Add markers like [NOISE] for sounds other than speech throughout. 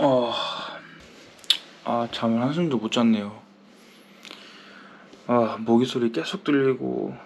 어, 아, 잠을 한숨도 못 잤네요. 아, 모기 소리 계속 들리고,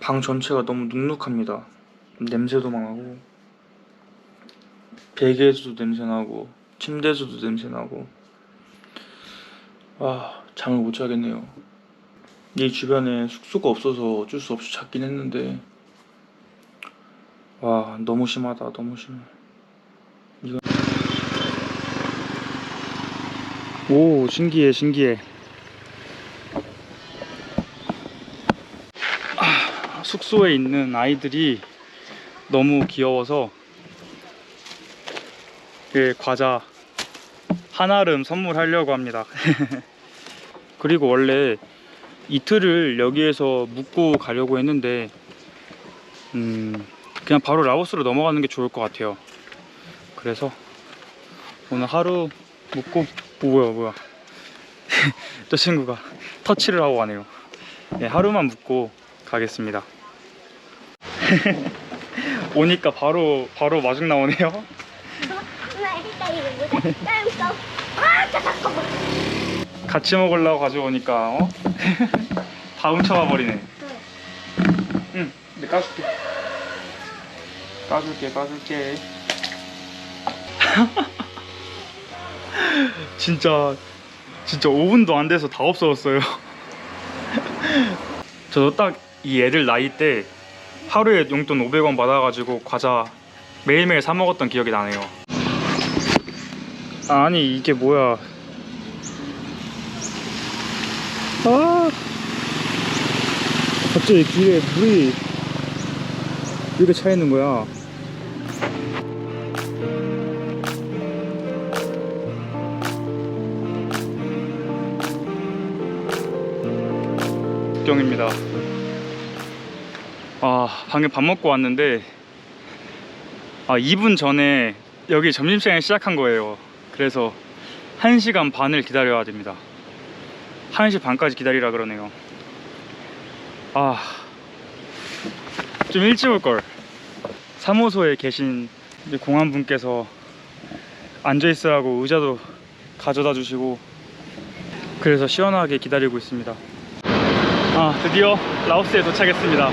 방 전체가 너무 눅눅합니다. 냄새도 많고, 베개에서도 냄새 나고, 침대에서도 냄새 나고, 아, 잠을 못 자겠네요. 이 주변에 숙소가 없어서 어쩔 수 없이 찾긴 했는데, 와, 너무 심하다, 너무 심해. 이건 오 신기해 신기해. 아, 숙소에 있는 아이들이 너무 귀여워서 그 과자 한아름 선물하려고 합니다. [LAUGHS] 그리고 원래 이틀을 여기에서 묵고 가려고 했는데 음 그냥 바로 라오스로 넘어가는 게 좋을 것 같아요. 그래서 오늘 하루 묵고 오, 뭐야 뭐야. [LAUGHS] 저 친구가 터치를 하고 가네요. 네, 하루만 묵고 가겠습니다. [LAUGHS] 오니까 바로 바로 마중 나오네요. [LAUGHS] 같이 먹으려고 가져오니까 어? 다 훔쳐가 버리네. 응내 까줄게. 까줄게 까줄게 진짜 진짜 5분도 안 돼서 다 없어졌어요. [LAUGHS] 저도 딱 이 애들 나이 때 하루에 용돈 500원 받아가지고 과자 매일매일 사 먹었던 기억이 나네요. 아니 이게 뭐야? 아 갑자기 길에 물이 이렇게 차 있는 거야. 국경입니다. 아, 방금 밥 먹고 왔는데 아, 2분 전에 여기 점심시간이 시작한 거예요. 그래서 1시간 반을 기다려야 됩니다. 1시 반까지 기다리라 그러네요. 아, 좀 일찍 올 걸. 사무소에 계신 공안분께서 앉아 있으라고 의자도 가져다 주시고 그래서 시원하게 기다리고 있습니다. 아 드디어 라오스에 도착했습니다.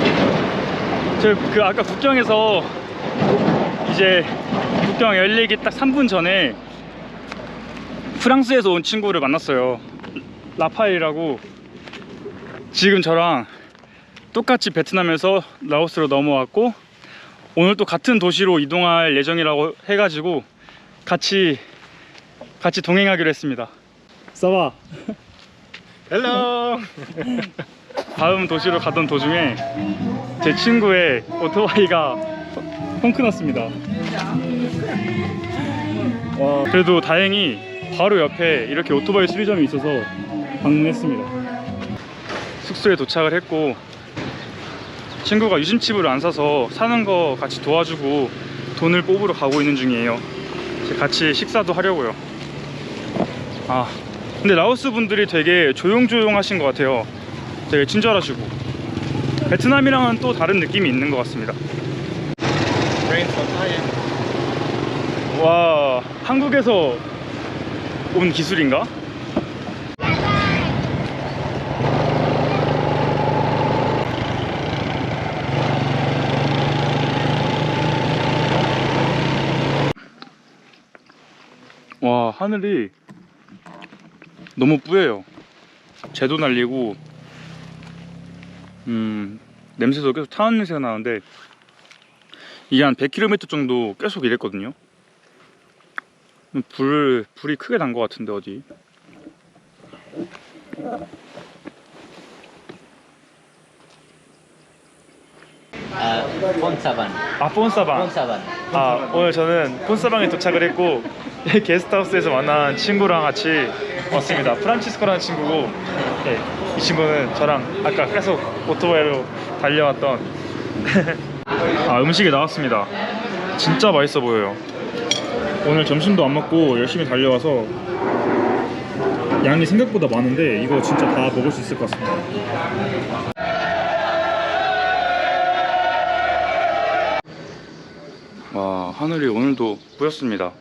저 그 아까 국경에서 이제 국경 열리기 딱 3분 전에 프랑스에서 온 친구를 만났어요. 라파엘이라고. 지금 저랑 똑같이 베트남에서 라오스로 넘어왔고 오늘 또 같은 도시로 이동할 예정이라고 해가지고 같이 같이 동행하기로 했습니다. 싸봐 [LAUGHS] 헬로 [LAUGHS] 다음 도시로 가던 도중에 제 친구의 오토바이가 펑크 났습니다. 와, 그래도 다행히 바로 옆에 이렇게 오토바이 수리점이 있어서 방문했습니다. 숙소에 도착을 했고 친구가 유심칩을 안 사서 사는 거 같이 도와주고 돈을 뽑으러 가고 있는 중이에요. 같이 식사도 하려고요. 아, 근데 라오스 분들이 되게 조용조용 하신 것 같아요. 되게 친절하시고 베트남이랑은 또 다른 느낌이 있는 것 같습니다. 와 한국에서 온 기술인가? 와 하늘이 너무 뿌예요. 재도 날리고 음 냄새도 계속 타는 냄새가 나는데 이게 한 100km 정도 계속 이랬거든요. 불 불이 크게 난 것 같은데 어디? 아, 폰사반. 아 폰사방. 폰사반. 아 오늘 저는 폰사방에 도착을 했고 [LAUGHS] 게스트하우스에서 만난 친구랑 같이 왔습니다. 프란치스코라는 친구고 네, 이 친구는 저랑 아까 계속 오토바이로 달려왔던 [LAUGHS] 아 음식이 나왔습니다. 진짜 맛있어 보여요. 오늘 점심도 안 먹고 열심히 달려와서 양이 생각보다 많은데 이거 진짜 다 먹을 수 있을 것 같습니다. 와 하늘이 오늘도 뿌였습니다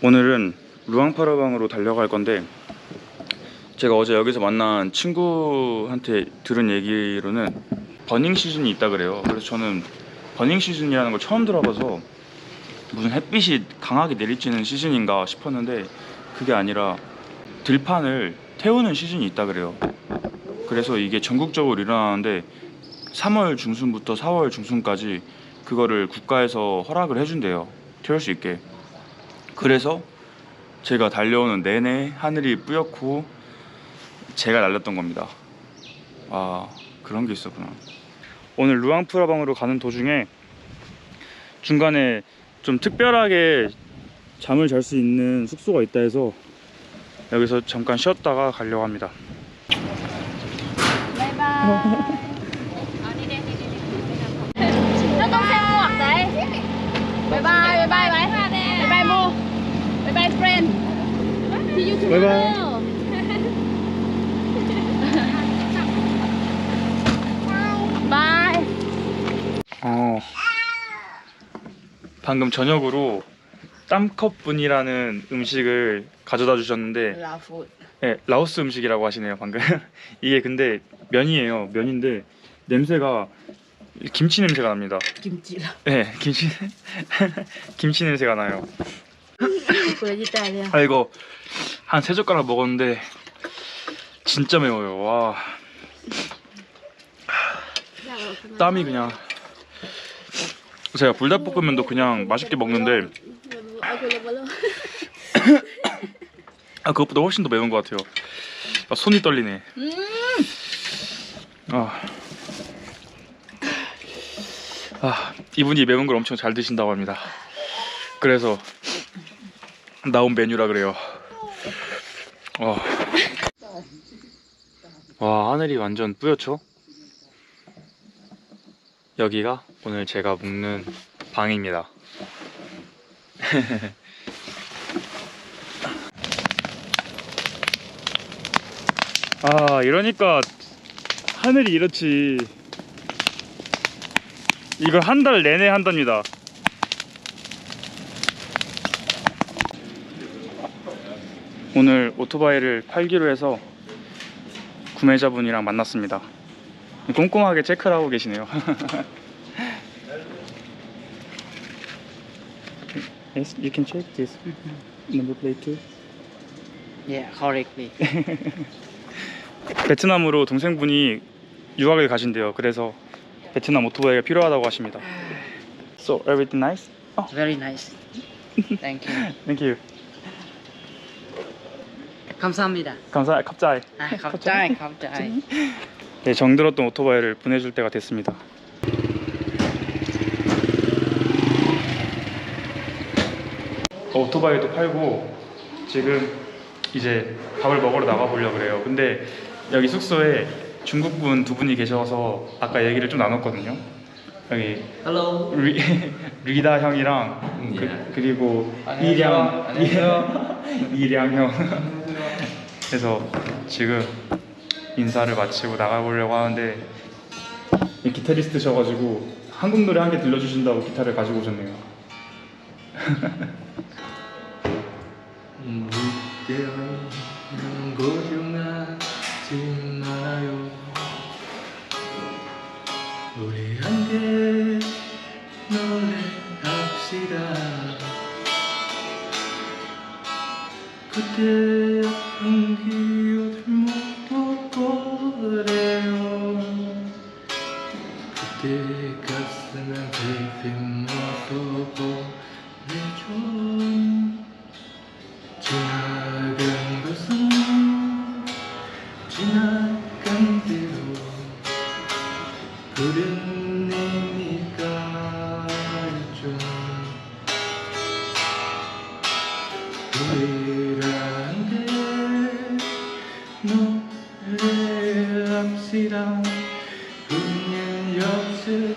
오늘은 루앙파라방으로 달려갈 건데 제가 어제 여기서 만난 친구한테 들은 얘기로는 버닝 시즌이 있다 그래요. 그래서 저는 버닝 시즌이라는 걸 처음 들어봐서 무슨 햇빛이 강하게 내리쬐는 시즌인가 싶었는데 그게 아니라 들판을 태우는 시즌이 있다 그래요. 그래서 이게 전국적으로 일어나는데 3월 중순부터 4월 중순까지 그거를 국가에서 허락을 해준대요. 태울 수 있게. 그래서 제가 달려오는 내내 하늘이 뿌옇고 제가 날렸던 겁니다. 아 그런 게 있었구나. 오늘 루앙프라방으로 가는 도중에 중간에 좀 특별하게 잠을 잘 수 있는 숙소가 있다 해서 여기서 잠깐 쉬었다가 가려고 합니다. bye friend see you Bye bye. tomorrow bye 어, 방금 저녁으로 땀컵분이라는 음식을 가져다 주셨는데 phụ 네, 라오스 음식이라고 하시네요 방금. [LAUGHS] 이게 근데 면이에요 면인데 냄새가 김치 냄새가 납니다. là 네 김치 [LAUGHS] [LAUGHS] 김치 냄새가 나요. 아 이거 한 세 젓가락 먹었는데 진짜 매워요. 와. 땀이 그냥 제가 불닭볶음면도 그냥 맛있게 먹는데 [COUGHS] 아 그것보다 훨씬 더 매운 것 같아요. 아, 손이 떨리네. 아. 아 이분이 매운 걸 엄청 잘 드신다고 합니다. 그래서 나온 메뉴라 그래요. 와, 와 하늘이 완전 뿌옇죠? 여기가 오늘 제가 묵는 방입니다. [LAUGHS] 아 이러니까 하늘이 이렇지. 이걸 한 달 내내 한답니다. 오늘 오토바이를 팔기로 해서 구매자분이랑 만났습니다 꼼꼼하게 체크를 하고 계시네요 Yes, you can check this number plate too. Yeah, correctly. 베트남으로 동생분이 유학을 가신대요. 그래서 베트남 오토바이가 필요하다고 하십니다. So everything nice? Oh, Very nice. Thank you. thank you. 감사합니다. 감사, 갑자이. 아, 갑자기 갑자기. 네, 정들었던 오토바이를 보내줄 때가 됐습니다. 어, 오토바이도 팔고 지금 이제 밥을 먹으러 나가 보려고 그래요. 근데 여기 숙소에 중국분 두 분이 계셔서 아까 얘기를 좀 나눴거든요. 여기 Hello. 리, [LAUGHS] 리다 형이랑 예. 그, 그리고 안녕하세요. 이량 안녕하세요. [LAUGHS] 이량 형 그래서 지금 인사를 마치고 나가보려고 하는데 이 기타리스트셔가지고 한국 노래 한 개 들려주신다고 기타를 가지고 오셨네요. [LAUGHS] 우리 함께 노래합시다. 그때 아픈 기억 가슴에 베이비 모습 보내줘 지나간 것은 지나간 대로 그런 의미가 있죠. 우리란 게 노래합시다. 그냥 역시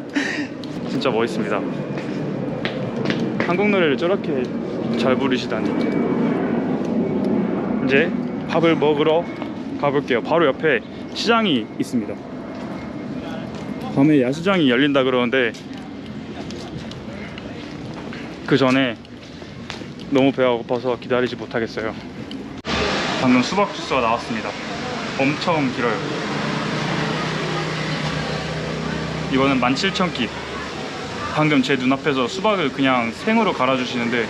진짜 멋있습니다. 한국 노래를 저렇게 잘 부르시다니. 이제 밥을 먹으러 가볼게요. 바로 옆에 시장이 있습니다. 밤에 야시장이 열린다 그러는데 그 전에 너무 배가 고파서 기다리지 못하겠어요. 방금 수박 주스가 나왔습니다. 엄청 길어요. 이거는 17,000킵. 방금 제 눈앞에서 수박을 그냥 생으로 갈아주시는데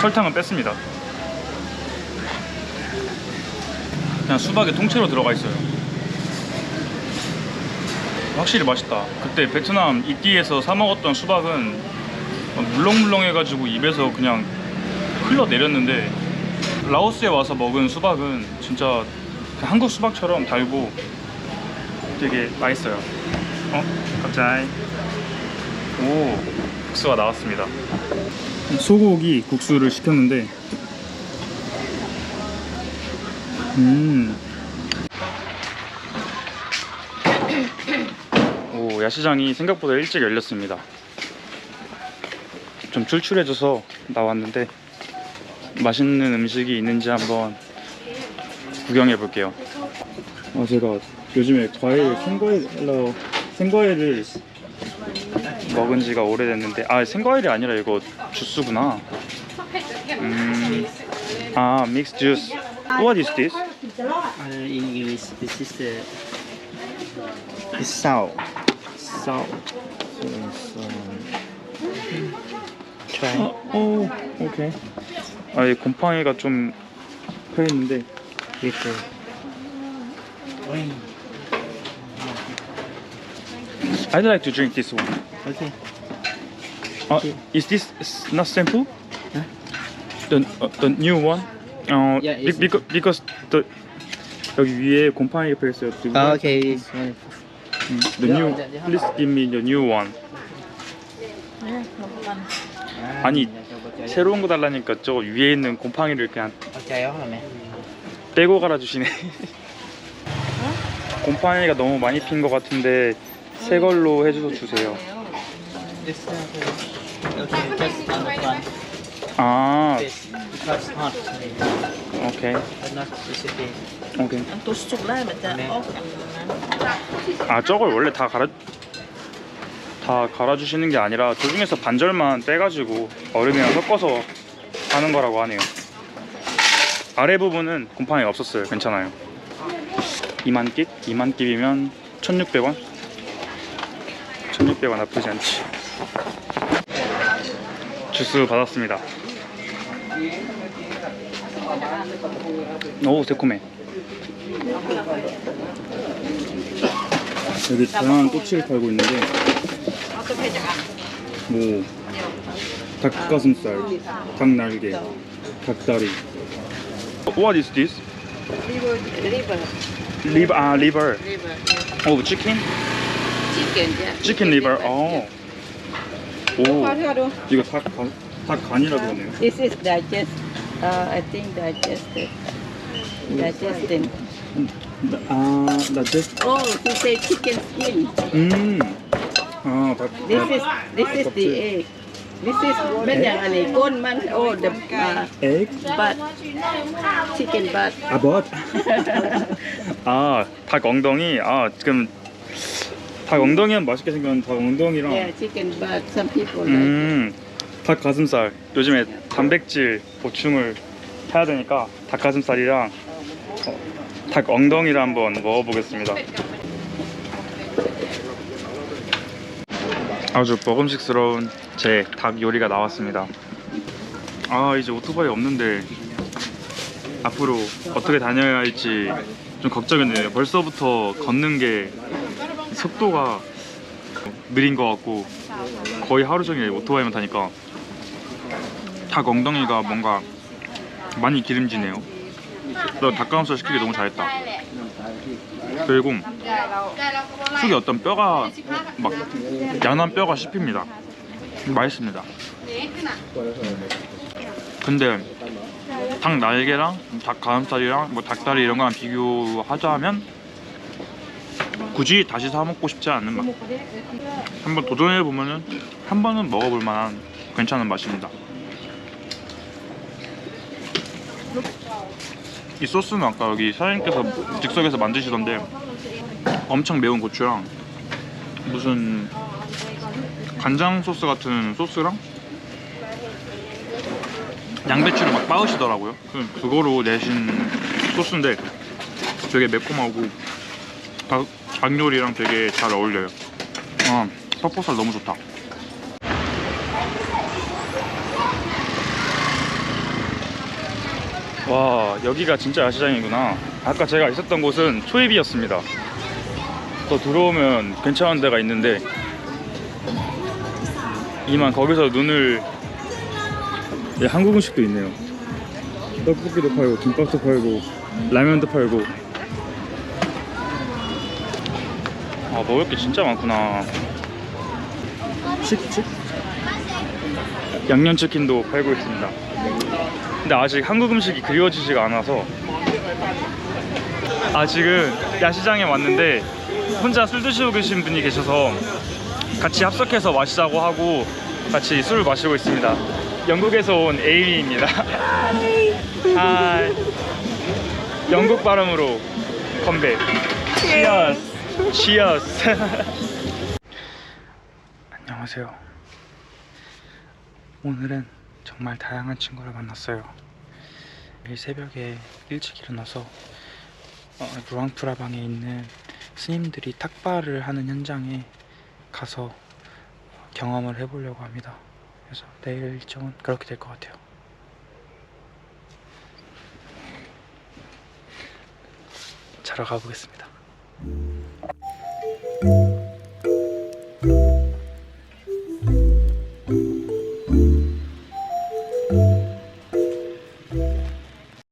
설탕은 뺐습니다. 그냥 수박이 통째로 들어가 있어요. 확실히 맛있다. 그때 베트남 이띠에서 사 먹었던 수박은 막 물렁물렁 해가지고 입에서 그냥 흘러내렸는데 라오스에 와서 먹은 수박은 진짜 한국 수박처럼 달고 되게 맛있어요. 어? 갑자기 오 국수가 나왔습니다. 소고기 국수를 시켰는데 음. 오 야시장이 생각보다 일찍 열렸습니다. 좀 출출해져서 나왔는데 맛있는 음식이 있는지 한번 구경해 볼게요. 어 제가 요즘에 과일 생과일 생과일을 먹은 지가 오래됐는데 아 생과일이 아니라 이거 주스구나 음, 아 믹스 주스 What is this? Uh, in English, this is the sour. Sour Try. 어, 오 오케이 아이 곰팡이가 좀 펴있는데 wine. I'd like to drink this one Okay. 아, is this not sample? The, uh, the new one? 어, Yeah, it's- because, because the 여기 위에 곰팡이가 펴있어요 Oh, okay. The new, please give me the new one 아니, 새로운 거 달라니까 저 위에 있는 곰팡이를 그냥. 떼고 갈아주시네. 곰팡이가 너무 많이 핀 것 같은데 새 걸로 해줘서 주세요. 아, 오케이. 오케이. 아, 저걸 원래 다 갈아 다 갈아 주시는 게 아니라 저 중에서 반절만 떼 가지고 얼음이랑 섞어서 하는 거라고 하네요. 아래 부분은 곰팡이가 없었어요. 괜찮아요. 2만 깁? 2만 깁이면 1,600원? 1,600원 나쁘지 않지. 주스 받았습니다. 오, 새콤해. 여기 다양한 꼬치를 팔고 있는데 뭐 닭가슴살, 닭날개, 닭다리. What is this? liver liver Liver, 아 liver. liver 오, chicken? chicken yeah. chicken liver. 어. 오. 하루하루. 이거 다, 간, 다 간이라고 하네요. This is digest. Uh, I think digested. Digested. 아, 나 just. Oh, he say chicken skin. 음. 아, 닭. This is this is the egg. This is bên nhà này con man oh the uh, egg but chicken but. 아, but. 아, 닭 엉덩이. 아, 지금 닭 엉덩이는 맛있게 생겼는데 닭 엉덩이랑 yeah chicken butt some people like 음, 닭 가슴살. 요즘에 단백질 보충을 해야 되니까 닭 가슴살이랑 어, 닭 엉덩이를 한번 먹어보겠습니다. 아주 먹음직스러운 제 닭 요리가 나왔습니다. 아 이제 오토바이 없는데 앞으로 어떻게 다녀야 할지 좀 걱정이 되네요. 벌써부터 걷는 게 속도가 느린 것 같고 거의 하루 종일 오토바이만 타니까 닭 엉덩이가 뭔가 많이 기름지네요. 너 닭가슴살 시키기 너무 잘했다. 그리고 속에 어떤 뼈가 막 연한 뼈가 씹힙니다. 맛있습니다. 근데 닭 날개랑 닭 가슴살이랑 뭐 닭다리 이런 거랑 비교하자면 굳이 다시 사 먹고 싶지 않은 맛. 한번 도전해 보면 은 한 번은 먹어볼 만한 괜찮은 맛입니다. 이 소스는 아까 여기 사장님께서 즉석에서 만드시던데 엄청 매운 고추랑 무슨 간장 소스 같은 소스랑 양배추를 막 빻으시더라고요. 그- 그거로 내신 소스인데 되게 매콤하고 닭, 닭 요리랑 되게 잘 어울려요. 아, 퍽퍽살 너무 좋다. 와, 여기가 진짜 야시장이구나. 아까 제가 있었던 곳은 초입이었습니다. 더 들어오면 괜찮은 데가 있는데 이만 거기서 눈을 예, 한국 음식도 있네요. 떡볶이도 팔고 김밥도 팔고 라면도 팔고 아 먹을 게 진짜 많구나. 치킨? 양념치킨도 팔고 있습니다. 근데 아직 한국 음식이 그리워지지가 않아서 아직은 야시장에 왔는데 혼자 술 드시고 계신 분이 계셔서 같이 합석해서 마시자고 하고 같이 술을 마시고 있습니다. 영국에서 온 에이미입니다. [LAUGHS] 하이. 영국 발음으로 컴백. Cheers. Cheers. [LAUGHS] 안녕하세요. 오늘은 정말 다양한 친구를 만났어요. 매일 새벽에 일찍 일어나서 어, 루앙프라방에 있는 스님들이 탁발을 하는 현장에 가서 경험을 해보려고 합니다. 그래서 내일 일정은 그렇게 될 것 같아요. 자러 가보겠습니다.